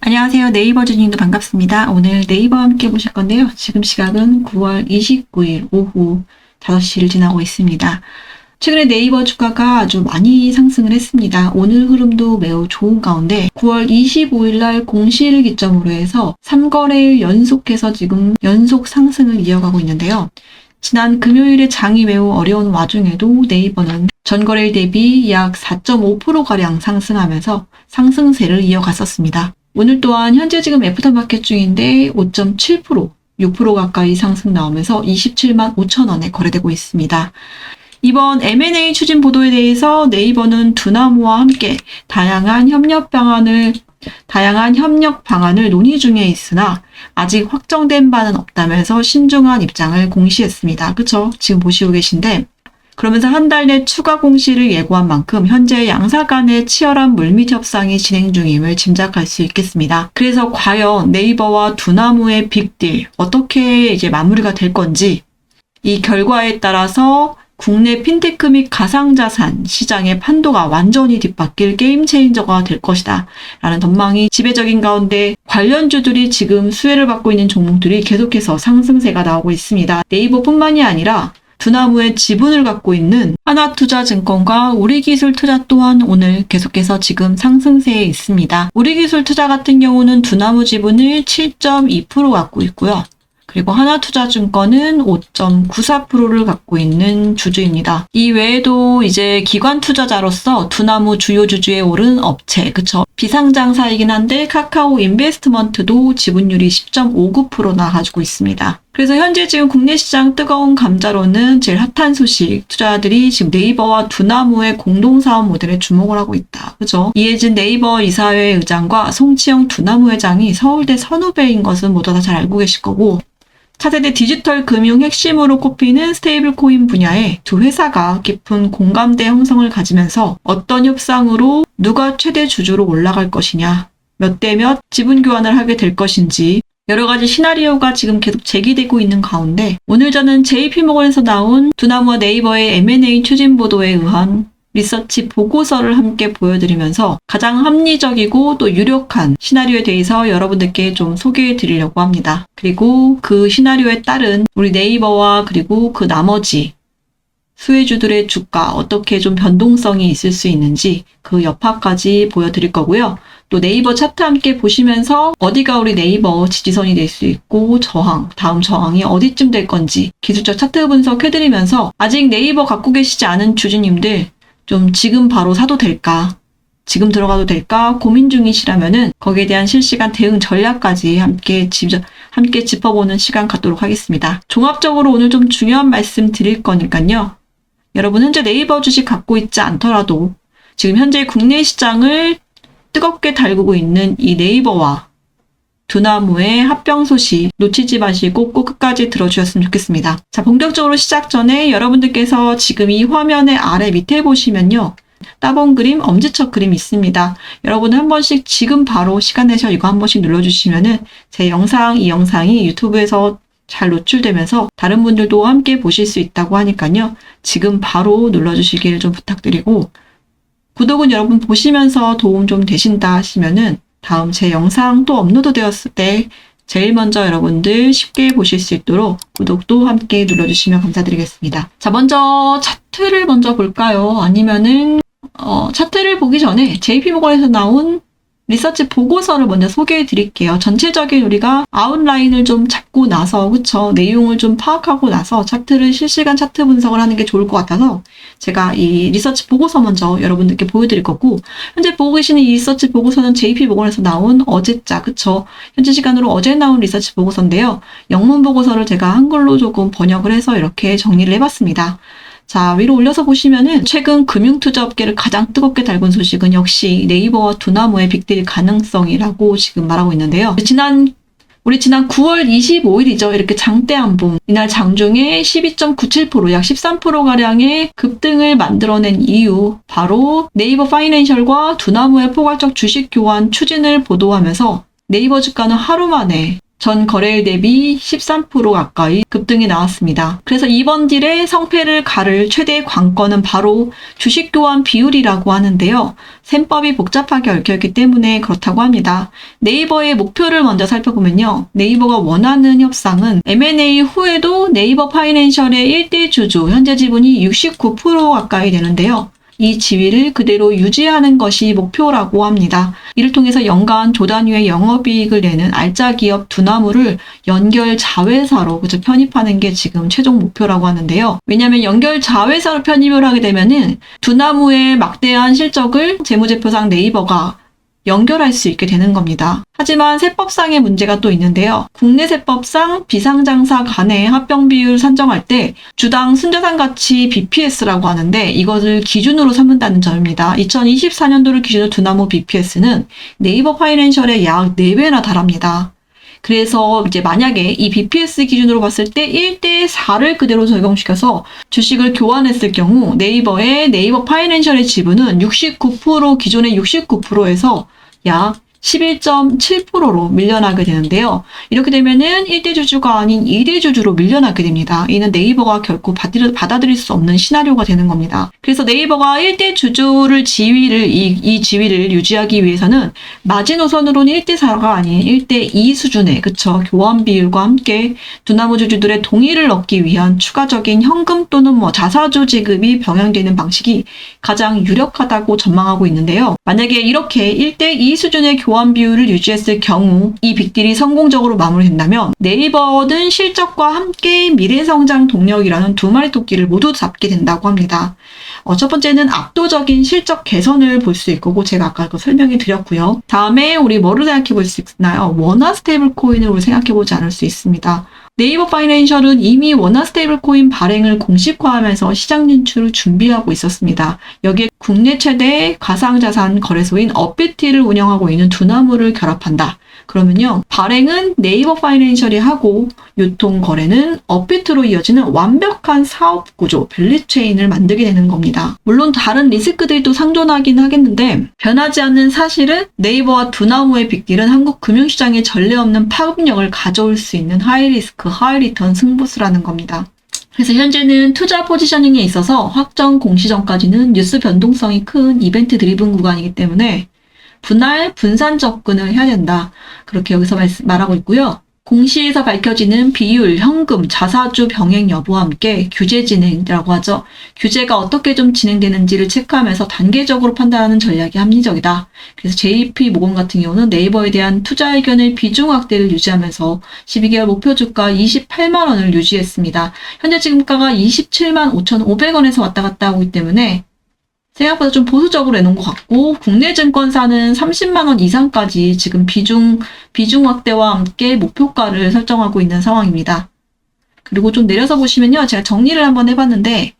안녕하세요. 네이버 주님도 반갑습니다. 오늘 네이버와 함께 보실 건데요. 지금 시각은 9월 29일 오후 5시를 지나고 있습니다. 최근에 네이버 주가가 아주 많이 상승을 했습니다. 오늘 흐름도 매우 좋은 가운데 9월 25일 날 공시를 기점으로 해서 3거래일 연속해서 지금 연속 상승을 이어가고 있는데요. 지난 금요일에 장이 매우 어려운 와중에도 네이버는 전거래일 대비 약 4.5%가량 상승하면서 상승세를 이어갔었습니다. 오늘 또한 현재 지금 애프터 마켓 중인데 5.7% 6% 가까이 상승 나오면서 27만 5천 원에 거래되고 있습니다. 이번 M&A 추진 보도에 대해서 네이버는 두나무와 함께 다양한 협력 방안을 다양한 협력 방안을 논의 중에 있으나 아직 확정된 바는 없다면서 신중한 입장을 공시했습니다. 그쵸? 지금 보시고 계신데 그러면서 한 달 내 추가 공시를 예고한 만큼 현재 양사 간의 치열한 물밑 협상이 진행 중임을 짐작할 수 있겠습니다. 그래서 과연 네이버와 두나무의 빅딜 어떻게 이제 마무리가 될 건지 이 결과에 따라서 국내 핀테크 및 가상자산 시장의 판도가 완전히 뒤바뀔 게임 체인저가 될 것이다. 라는 전망이 지배적인 가운데 관련주들이 지금 수혜를 받고 있는 종목들이 계속해서 상승세가 나오고 있습니다. 네이버 뿐만이 아니라 두나무의 지분을 갖고 있는 하나투자증권과 우리기술투자 또한 오늘 계속해서 지금 상승세에 있습니다. 우리기술투자 같은 경우는 두나무 지분을 7.2% 갖고 있고요. 그리고 하나투자증권은 5.94%를 갖고 있는 주주입니다. 이 외에도 이제 기관 투자자로서 두나무 주요 주주에 오른 업체, 그쵸? 비상장사이긴 한데 카카오 인베스트먼트도 지분율이 10.59%나 가지고 있습니다. 그래서 현재 지금 국내 시장 뜨거운 감자로는 제일 핫한 소식, 투자자들이 지금 네이버와 두나무의 공동사업 모델에 주목을 하고 있다. 그죠? 이해진 네이버 이사회 의장과 송치영 두나무 회장이 서울대 선후배인 것은 모두 다 잘 알고 계실 거고, 차세대 디지털 금융 핵심으로 꼽히는 스테이블 코인 분야에 두 회사가 깊은 공감대 형성을 가지면서 어떤 협상으로 누가 최대 주주로 올라갈 것이냐, 몇대몇 지분 교환을 하게 될 것인지 여러 가지 시나리오가 지금 계속 제기되고 있는 가운데 오늘 저는 JP모건에서 나온 두나무와 네이버의 M&A 추진 보도에 의한 리서치 보고서를 함께 보여드리면서 가장 합리적이고 또 유력한 시나리오에 대해서 여러분들께 좀 소개해 드리려고 합니다. 그리고 그 시나리오에 따른 우리 네이버와 그리고 그 나머지 수혜주들의 주가 어떻게 좀 변동성이 있을 수 있는지 그 여파까지 보여드릴 거고요. 또 네이버 차트 함께 보시면서 어디가 우리 네이버 지지선이 될 수 있고 저항, 다음 저항이 어디쯤 될 건지 기술적 차트 분석해드리면서 아직 네이버 갖고 계시지 않은 주주님들 좀 지금 바로 사도 될까? 지금 들어가도 될까? 고민 중이시라면은 거기에 대한 실시간 대응 전략까지 함께 집, 함께 짚어보는 시간 갖도록 하겠습니다. 종합적으로 오늘 좀 중요한 말씀 드릴 거니까요. 여러분 현재 네이버 주식 갖고 있지 않더라도 지금 현재 국내 시장을 뜨겁게 달구고 있는 이 네이버와 두나무의 합병 소식 놓치지 마시고 꼭 끝까지 들어주셨으면 좋겠습니다. 자, 본격적으로 시작 전에 여러분들께서 지금 이 화면의 아래 밑에 보시면요. 따본 그림, 엄지척 그림 있습니다. 여러분 한 번씩 지금 바로 시간 내셔 이거 한 번씩 눌러주시면은 제 영상, 이 영상이 유튜브에서 잘 노출되면서 다른 분들도 함께 보실 수 있다고 하니까요. 지금 바로 눌러주시길 좀 부탁드리고 구독은 여러분 보시면서 도움 좀 되신다 하시면은 다음 제 영상 또 업로드 되었을 때 제일 먼저 여러분들 쉽게 보실 수 있도록 구독도 함께 눌러주시면 감사드리겠습니다. 자, 먼저 차트를 먼저 볼까요? 아니면은 어, 차트를 보기 전에 JP모건에서 나온 리서치 보고서를 먼저 소개해 드릴게요. 전체적인 우리가 아웃라인을 좀 잡고 나서, 그쵸? 내용을 좀 파악하고 나서 차트를 실시간 차트 분석을 하는 게 좋을 것 같아서 제가 이 리서치 보고서 먼저 여러분들께 보여드릴 거고, 현재 보고 계시는 이 리서치 보고서는 JP모건에서 나온 어제자, 그쵸? 현재 시간으로 어제 나온 리서치 보고서인데요. 영문 보고서를 제가 한글로 조금 번역을 해서 이렇게 정리를 해봤습니다. 자, 위로 올려서 보시면은 최근 금융투자 업계를 가장 뜨겁게 달군 소식은 역시 네이버와 두나무의 빅딜 가능성이라고 지금 말하고 있는데요. 지난 우리 지난 9월 25일이죠. 이렇게 장대 한봉. 이날 장중에 12.97%, 약 13%가량의 급등을 만들어낸 이유, 바로 네이버 파이낸셜과 두나무의 포괄적 주식 교환 추진을 보도하면서 네이버 주가는 하루 만에 전 거래일 대비 13% 가까이 급등이 나왔습니다. 그래서 이번 딜의 성패를 가를 최대 관건은 바로 주식 교환 비율이라고 하는데요. 셈법이 복잡하게 얽혀있기 때문에 그렇다고 합니다. 네이버의 목표를 먼저 살펴보면요. 네이버가 원하는 협상은 M&A 후에도 네이버 파이낸셜의 1대 주주, 현재 지분이 69% 가까이 되는데요. 이 지위를 그대로 유지하는 것이 목표라고 합니다. 이를 통해서 연간 조단위의 영업이익을 내는 알짜 기업 두나무를 연결 자회사로 그죠 편입하는 게 지금 최종 목표라고 하는데요. 왜냐하면 연결 자회사로 편입을 하게 되면은 두나무의 막대한 실적을 재무제표상 네이버가 연결할 수 있게 되는 겁니다. 하지만 세법상의 문제가 또 있는데요. 국내 세법상 비상장사 간의 합병 비율 산정할 때 주당 순자산 가치 BPS라고 하는데 이것을 기준으로 삼는다는 점입니다. 2024년도를 기준으로 두나무 BPS는 네이버 파이낸셜의 약 4배나 달합니다. 그래서 이제 만약에 이 BPS 기준으로 봤을 때 1대 4를 그대로 적용시켜서 주식을 교환했을 경우 네이버의 네이버 파이낸셜의 지분은 69% 기존의 69%에서 약 11.7%로 밀려나게 되는데요. 이렇게 되면은 1대 주주가 아닌 2대 주주로 밀려나게 됩니다. 이는 네이버가 결코 받아들일 수 없는 시나리오가 되는 겁니다. 그래서 네이버가 1대 주주를 지위를, 이, 이 지위를 유지하기 위해서는 마지노선으로는 1대 4가 아닌 1대 2 수준의, 그쵸. 교환 비율과 함께 두나무 주주들의 동의를 얻기 위한 추가적인 현금 또는 뭐 자사주 지급이 병행되는 방식이 가장 유력하다고 전망하고 있는데요. 만약에 이렇게 1대 2 수준의 교환 보안 비율을 유지했을 경우 이 빅딜이 성공적으로 마무리된다면 네이버는 실적과 함께 미래 성장 동력이라는 두 마리 토끼를 모두 잡게 된다고 합니다. 어, 첫 번째는 압도적인 실적 개선을 볼 수 있고 제가 아까 그 설명해 드렸고요. 다음에 우리 뭐를 생각해 볼 수 있나요? 원화 스테이블 코인으로 생각해 보지 않을 수 있습니다. 네이버 파이낸셜은 이미 원화 스테이블 코인 발행을 공식화하면서 시장 진출을 준비하고 있었습니다. 여기에 국내 최대 가상자산 거래소인 업비티를 운영하고 있는 두나무를 결합한다. 그러면요. 발행은 네이버 파이낸셜이 하고 유통 거래는 업비트로 이어지는 완벽한 사업 구조, 밸리체인을 만들게 되는 겁니다. 물론 다른 리스크들도 상존하긴 하겠는데 변하지 않는 사실은 네이버와 두나무의 빅딜은 한국 금융시장에 전례 없는 파급력을 가져올 수 있는 하이리스크, 하이리턴 승부수라는 겁니다. 그래서 현재는 투자 포지셔닝에 있어서 확정 공시 전까지는 뉴스 변동성이 큰 이벤트 드리븐 구간이기 때문에 분할, 분산 접근을 해야 된다. 그렇게 여기서 말, 말하고 있고요. 공시에서 밝혀지는 비율, 현금, 자사주 병행 여부와 함께 규제 진행이라고 하죠. 규제가 어떻게 좀 진행되는지를 체크하면서 단계적으로 판단하는 전략이 합리적이다. 그래서 JP 모건 같은 경우는 네이버에 대한 투자 의견의 비중 확대를 유지하면서 12개월 목표 주가 28만 원을 유지했습니다. 현재 지금가가 27만 5,500원에서 왔다 갔다 하고 있기 때문에 생각보다 좀 보수적으로 내놓은 것 같고 국내 증권사는 30만 원 이상까지 지금 비중 비중 확대와 함께 목표가를 설정하고 있는 상황입니다. 그리고 좀 내려서 보시면요. 제가 정리를 한번 해봤는데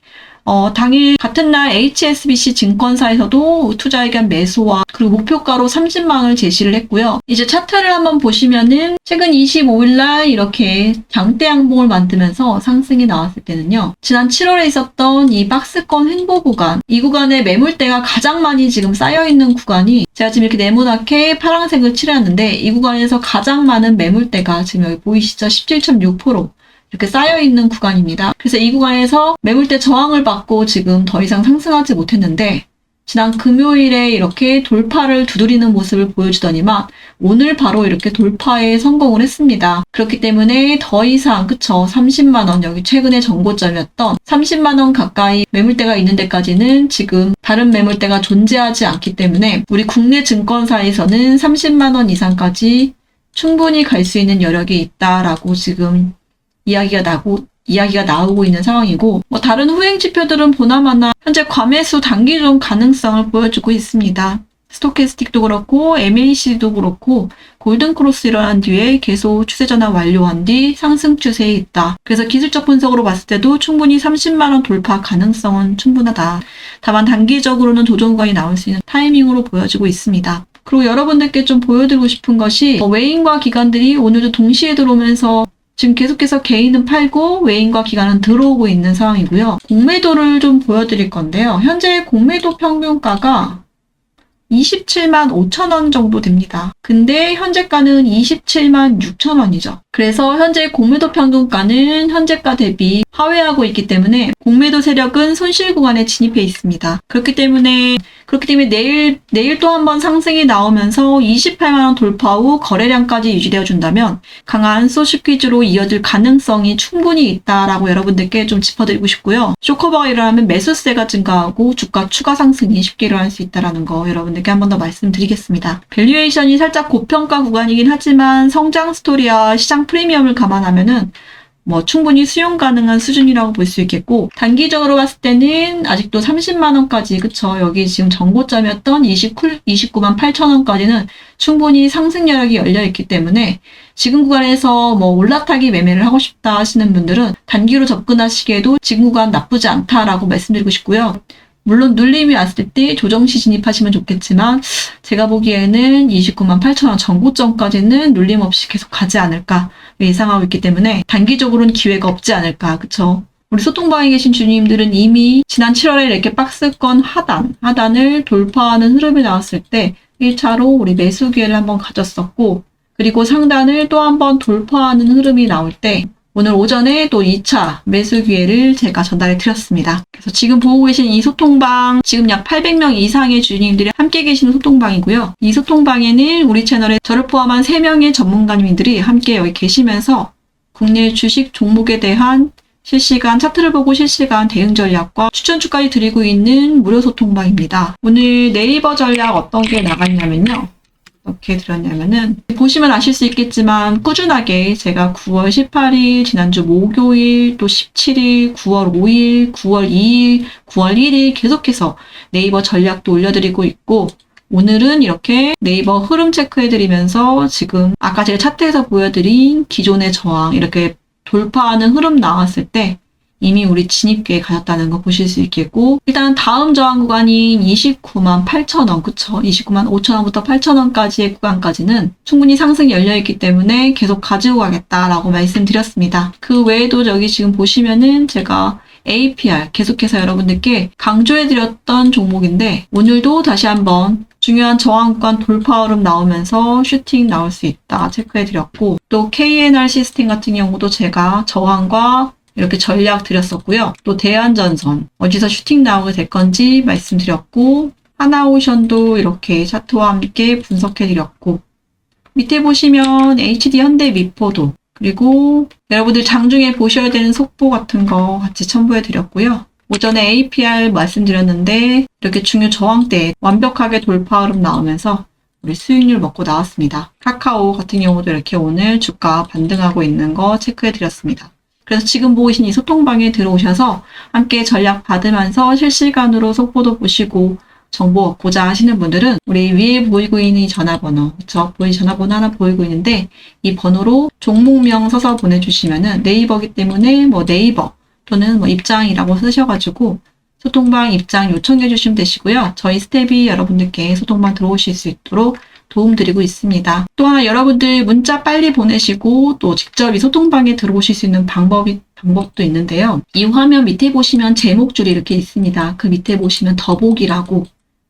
어, 당일 같은 날 HSBC 증권사에서도 투자 의견 매수와 그리고 목표가로 30만 원을 제시를 했고요. 이제 차트를 한번 보시면은 최근 25일 날 이렇게 장대 양봉을 만들면서 상승이 나왔을 때는요. 지난 7월에 있었던 이 박스권 횡보 구간, 이 구간에 매물대가 가장 많이 지금 쌓여 있는 구간이 제가 지금 이렇게 네모나게 파란색을 칠해놨는데 이 구간에서 가장 많은 매물대가 지금 여기 보이시죠? 17.6% 이렇게 쌓여 있는 구간입니다. 그래서 이 구간에서 매물대 저항을 받고 지금 더 이상 상승하지 못했는데 지난 금요일에 이렇게 돌파를 두드리는 모습을 보여주더니만 오늘 바로 이렇게 돌파에 성공을 했습니다. 그렇기 때문에 더 이상 그쵸 30만원 여기 최근에 정고점이었던 30만원 가까이 매물대가 있는 데까지는 지금 다른 매물대가 존재하지 않기 때문에 우리 국내 증권사에서는 30만원 이상까지 충분히 갈 수 있는 여력이 있다라고 지금 이야기가 나고 이야기가 나오고 있는 상황이고 뭐 다른 후행 지표들은 보나마나 현재 과매수 단기적 가능성을 보여주고 있습니다. 스토캐스틱도 그렇고 MAC도 그렇고 골든크로스 일어난 뒤에 계속 추세 전환 완료한 뒤 상승 추세에 있다. 그래서 기술적 분석으로 봤을 때도 충분히 30만 원 돌파 가능성은 충분하다. 다만 단기적으로는 도전 구간이 나올 수 있는 타이밍으로 보여지고 있습니다. 그리고 여러분들께 좀 보여드리고 싶은 것이 뭐 외인과 기관들이 오늘도 동시에 들어오면서 지금 계속해서 개인은 팔고 외인과 기관은 들어오고 있는 상황이고요. 공매도를 좀 보여드릴 건데요. 현재 공매도 평균가가 27만 5천 원 정도 됩니다. 근데 현재가는 27만 6천 원이죠. 그래서 현재 공매도 평균가는 현재가 대비 하회하고 있기 때문에 공매도 세력은 손실 구간에 진입해 있습니다. 그렇기 때문에 그렇기 때문에 내일 내일 또 한번 상승이 나오면서 28만 원 돌파 후 거래량까지 유지되어 준다면 강한 소시 퀴즈로 이어질 가능성이 충분히 있다라고 여러분들께 좀 짚어드리고 싶고요. 쇼커버가 일어나면 매수세가 증가하고 주가 추가 상승이 쉽게 일어날 수 있다라는 거 여러분 들께 한 번 더 말씀드리겠습니다. 밸류에이션이 살짝 고평가 구간이긴 하지만 성장 스토리와 시장 프리미엄을 감안하면은 뭐 충분히 수용 가능한 수준이라고 볼 수 있겠고 단기적으로 봤을 때는 아직도 30만 원까지 그쵸 여기 지금 정고점이었던 29, 29만 8천 원까지는 충분히 상승 여력이 열려 있기 때문에 지금 구간에서 뭐 올라타기 매매를 하고 싶다 하시는 분들은 단기로 접근하시기에도 지금 구간 나쁘지 않다라고 말씀드리고 싶고요. 물론 눌림이 왔을 때 조정시 진입하시면 좋겠지만 제가 보기에는 29만 8천 원 전고점까지는 눌림 없이 계속 가지 않을까 예상하고 있기 때문에 단기적으로는 기회가 없지 않을까 그쵸? 우리 소통방에 계신 주님들은 이미 지난 7월에 이렇게 박스권 하단, 하단을 돌파하는 흐름이 나왔을 때 1차로 우리 매수 기회를 한번 가졌었고 그리고 상단을 또 한번 돌파하는 흐름이 나올 때 오늘 오전에 또 2차 매수 기회를 제가 전달해 드렸습니다. 그래서 지금 보고 계신 이 소통방, 지금 약 800명 이상의 주님들이 함께 계시는 소통방이고요. 이 소통방에는 우리 채널에 저를 포함한 3명의 전문가님들이 함께 여기 계시면서 국내 주식 종목에 대한 실시간 차트를 보고 실시간 대응 전략과 추천 주까지 드리고 있는 무료 소통방입니다. 오늘 네이버 전략 어떤 게 나갔냐면요. 어떻게 드렸냐면은 보시면 아실 수 있겠지만 꾸준하게 제가 9월 18일 지난주 목요일 또 17일 9월 5일 9월 2일 9월 1일 계속해서 네이버 전략도 올려드리고 있고 오늘은 이렇게 네이버 흐름 체크해드리면서 지금 아까 제가 차트에서 보여드린 기존의 저항 이렇게 돌파하는 흐름 나왔을 때 이미 우리 진입기에 가졌다는 거 보실 수 있겠고 일단 다음 저항 구간인 29만 8천 원 그쵸? 29만 5천 원부터 8천 원까지의 구간까지는 충분히 상승이 열려있기 때문에 계속 가지고 가겠다라고 말씀드렸습니다. 그 외에도 여기 지금 보시면은 제가 APR 계속해서 여러분들께 강조해드렸던 종목인데 오늘도 다시 한번 중요한 저항권 돌파 흐름 나오면서 슈팅 나올 수 있다 체크해드렸고 또 KNR 시스템 같은 경우도 제가 저항과 이렇게 전략 드렸었고요. 또 대한전선 어디서 슈팅 나오게 될 건지 말씀드렸고 하나오션도 이렇게 차트와 함께 분석해 드렸고 밑에 보시면 HD 현대 미포도 그리고 여러분들 장중에 보셔야 되는 속보 같은 거 같이 첨부해 드렸고요. 오전에 APR 말씀드렸는데 이렇게 중요 저항대에 완벽하게 돌파 흐름 나오면서 우리 수익률 먹고 나왔습니다. 카카오 같은 경우도 이렇게 오늘 주가 반등하고 있는 거 체크해 드렸습니다. 그래서 지금 보고 계신 이 소통방에 들어오셔서 함께 전략 받으면서 실시간으로 속보도 보시고 정보 얻고자 하시는 분들은 우리 위에 보이고 있는 이 전화번호, 저 보이 전화번호 하나 보이고 있는데 이 번호로 종목명 써서 보내주시면은 네이버기 때문에 뭐 네이버 또는 뭐 입장이라고 쓰셔가지고 소통방 입장 요청해 주시면 되시고요. 저희 스텝이 여러분들께 소통방 들어오실 수 있도록 도움드리고 있습니다. 또 하나 여러분들 문자 빨리 보내시고 또 직접 이 소통방에 들어오실 수 있는 방법이 방법도 있는데요. 이 화면 밑에 보시면 제목줄이 이렇게 있습니다. 그 밑에 보시면 더보기라고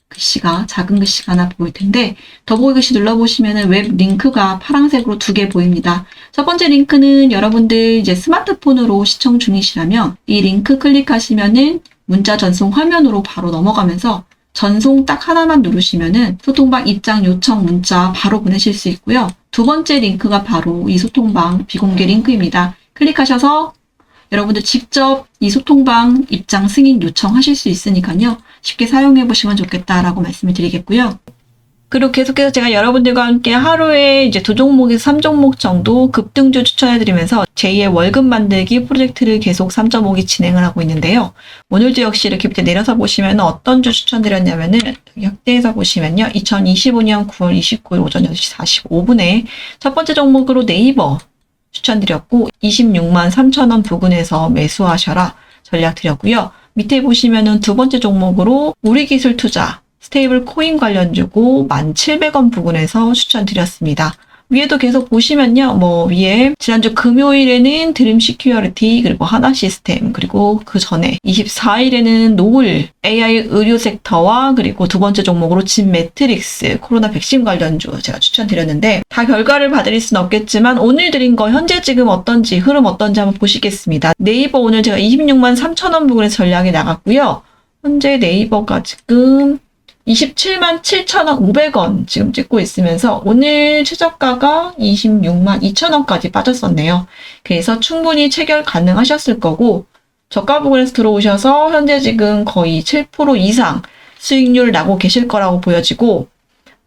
글씨가 작은 글씨가 하나 보일 텐데 더보기 글씨 눌러보시면 웹 링크가 파란색으로 두 개 보입니다. 첫 번째 링크는 여러분들 이제 스마트폰으로 시청 중이시라면 이 링크 클릭하시면은 문자 전송 화면으로 바로 넘어가면서 전송 딱 하나만 누르시면은 소통방 입장 요청 문자 바로 보내실 수 있고요. 두 번째 링크가 바로 이 소통방 비공개 링크입니다. 클릭하셔서 여러분들 직접 이 소통방 입장 승인 요청하실 수 있으니까요. 쉽게 사용해 보시면 좋겠다라고 말씀을 드리겠고요. 그리고 계속해서 제가 여러분들과 함께 하루에 이제 두 종목에서 삼 종목 정도 급등주 추천해드리면서 제2의 월급 만들기 프로젝트를 계속 3.5기 진행을 하고 있는데요. 오늘도 역시 이렇게 밑에 내려서 보시면 어떤 주 추천드렸냐면은 역대에서 보시면요. 2025년 9월 29일 오전 6시 45분에 첫 번째 종목으로 네이버 추천드렸고 26만 3천 원 부근에서 매수하셔라 전략 드렸고요. 밑에 보시면은 두 번째 종목으로 우리기술 투자 스테이블 코인 관련주고 1,700원 부근에서 추천드렸습니다. 위에도 계속 보시면요. 뭐 위에 지난주 금요일에는 드림 시큐어리티 그리고 하나 시스템 그리고 그 전에 24일에는 노을 AI 의료 섹터와 그리고 두 번째 종목으로 진 매트릭스 코로나 백신 관련주 제가 추천드렸는데 다 결과를 봐드릴 수는 없겠지만 오늘 드린 거 현재 지금 어떤지 흐름 어떤지 한번 보시겠습니다. 네이버 오늘 제가 26만 3천 원 부근에서 전략이 나갔고요. 현재 네이버가 지금 27만 7천 원 500원 지금 찍고 있으면서 오늘 최저가가 26만 2천 원까지 빠졌었네요. 그래서 충분히 체결 가능하셨을 거고 저가 부분에서 들어오셔서 현재 지금 거의 7% 이상 수익률 나고 계실 거라고 보여지고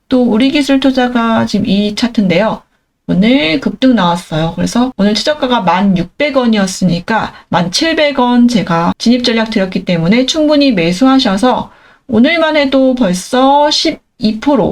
또 우리 기술 투자가 지금 이 차트인데요. 오늘 급등 나왔어요. 그래서 오늘 최저가가 1,600원이었으니까 1,700원 제가 진입 전략 드렸기 때문에 충분히 매수하셔서 오늘만 해도 벌써 12%,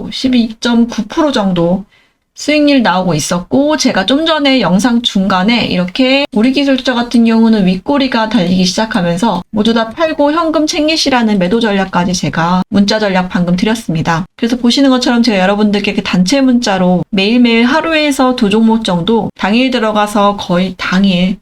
12.9% 정도 수익률 나오고 있었고 제가 좀 전에 영상 중간에 이렇게 우리 기술자 같은 경우는 윗꼬리가 달리기 시작하면서 모두 다 팔고 현금 챙기시라는 매도 전략까지 제가 문자 전략 방금 드렸습니다. 그래서 보시는 것처럼 제가 여러분들께 이렇게 단체 문자로 매일매일 하루에서 두 종목 정도 당일 들어가서 거의 당일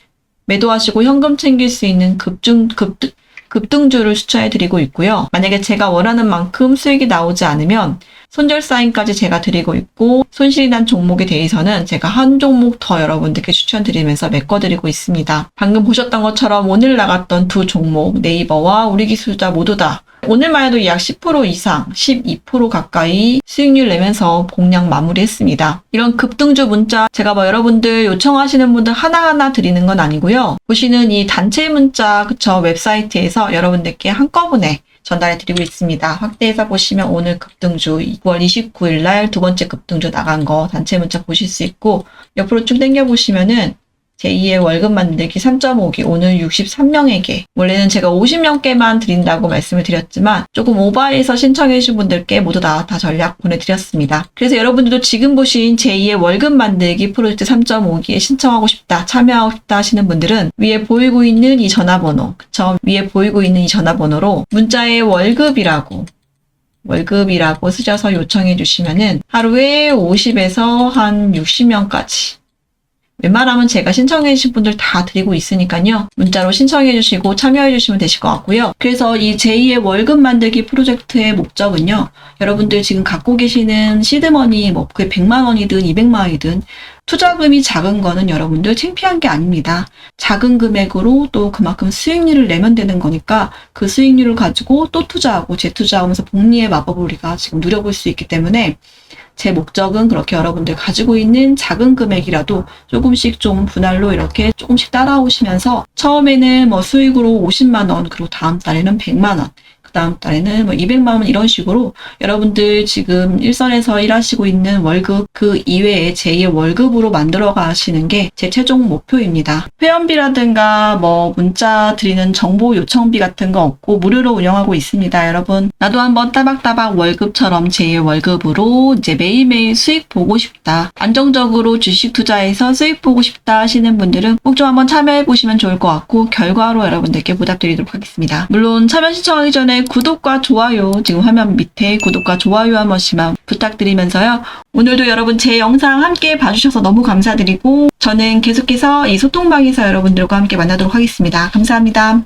매도하시고 현금 챙길 수 있는 급중 급등 급등주를 추천해 드리고 있고요. 만약에 제가 원하는 만큼 수익이 나오지 않으면 손절 사인까지 제가 드리고 있고 손실이 난 종목에 대해서는 제가 한 종목 더 여러분들께 추천드리면서 메꿔드리고 있습니다. 방금 보셨던 것처럼 오늘 나갔던 두 종목 네이버와 우리 기술자 모두 다 오늘만 해도 약 10% 이상, 12% 가까이 수익률 내면서 공략 마무리했습니다. 이런 급등주 문자 제가 뭐 여러분들 요청하시는 분들 하나하나 드리는 건 아니고요. 보시는 이 단체 문자 그쵸 웹사이트에서 여러분들께 한꺼번에 전달해 드리고 있습니다. 확대해서 보시면 오늘 급등주 9월 29일 날 두 번째 급등주 나간 거 단체 문자 보실 수 있고 옆으로 쭉 당겨 보시면은 제2의 월급 만들기 3.5기 오늘 63명에게 원래는 제가 50명께만 드린다고 말씀을 드렸지만 조금 오버해서 신청해 주신 분들께 모두 다, 다 전략 보내드렸습니다. 그래서 여러분들도 지금 보신 제2의 월급 만들기 프로젝트 3.5기에 신청하고 싶다 참여하고 싶다 하시는 분들은 위에 보이고 있는 이 전화번호 그쵸 위에 보이고 있는 이 전화번호로 문자에 월급이라고 월급이라고 쓰셔서 요청해 주시면은 하루에 50에서 한 60명까지 웬만하면 제가 신청해 주신 분들 다 드리고 있으니까요. 문자로 신청해 주시고 참여해 주시면 되실 것 같고요. 그래서 이 제2의 월급 만들기 프로젝트의 목적은요. 여러분들 지금 갖고 계시는 시드머니 뭐 그게 100만 원이든 200만 원이든 투자금이 작은 거는 여러분들 창피한 게 아닙니다. 작은 금액으로 또 그만큼 수익률을 내면 되는 거니까 그 수익률을 가지고 또 투자하고 재투자하면서 복리의 마법을 우리가 지금 누려볼 수 있기 때문에 제 목적은 그렇게 여러분들 가지고 있는 작은 금액이라도 조금씩 좀 분할로 이렇게 조금씩 따라오시면서 처음에는 뭐 수익으로 50만 원 그리고 다음 달에는 100만 원 다음 달에는 뭐 200만 원 이런 식으로 여러분들 지금 일선에서 일하시고 있는 월급 그 이외에 제2의 월급으로 만들어 가시는 게 제 최종 목표입니다. 회원비라든가 뭐 문자 드리는 정보 요청비 같은 거 없고 무료로 운영하고 있습니다. 여러분 나도 한번 따박따박 월급처럼 제2의 월급으로 이제 매일매일 수익 보고 싶다. 안정적으로 주식 투자해서 수익 보고 싶다 하시는 분들은 꼭 좀 한번 참여해 보시면 좋을 것 같고 결과로 여러분들께 보답드리도록 하겠습니다. 물론 참여 신청하기 전에 구독과 좋아요 지금 화면 밑에 구독과 좋아요 한 번씩만 부탁드리면서요. 오늘도 여러분 제 영상 함께 봐주셔서 너무 감사드리고 저는 계속해서 이 소통방에서 여러분들과 함께 만나도록 하겠습니다. 감사합니다.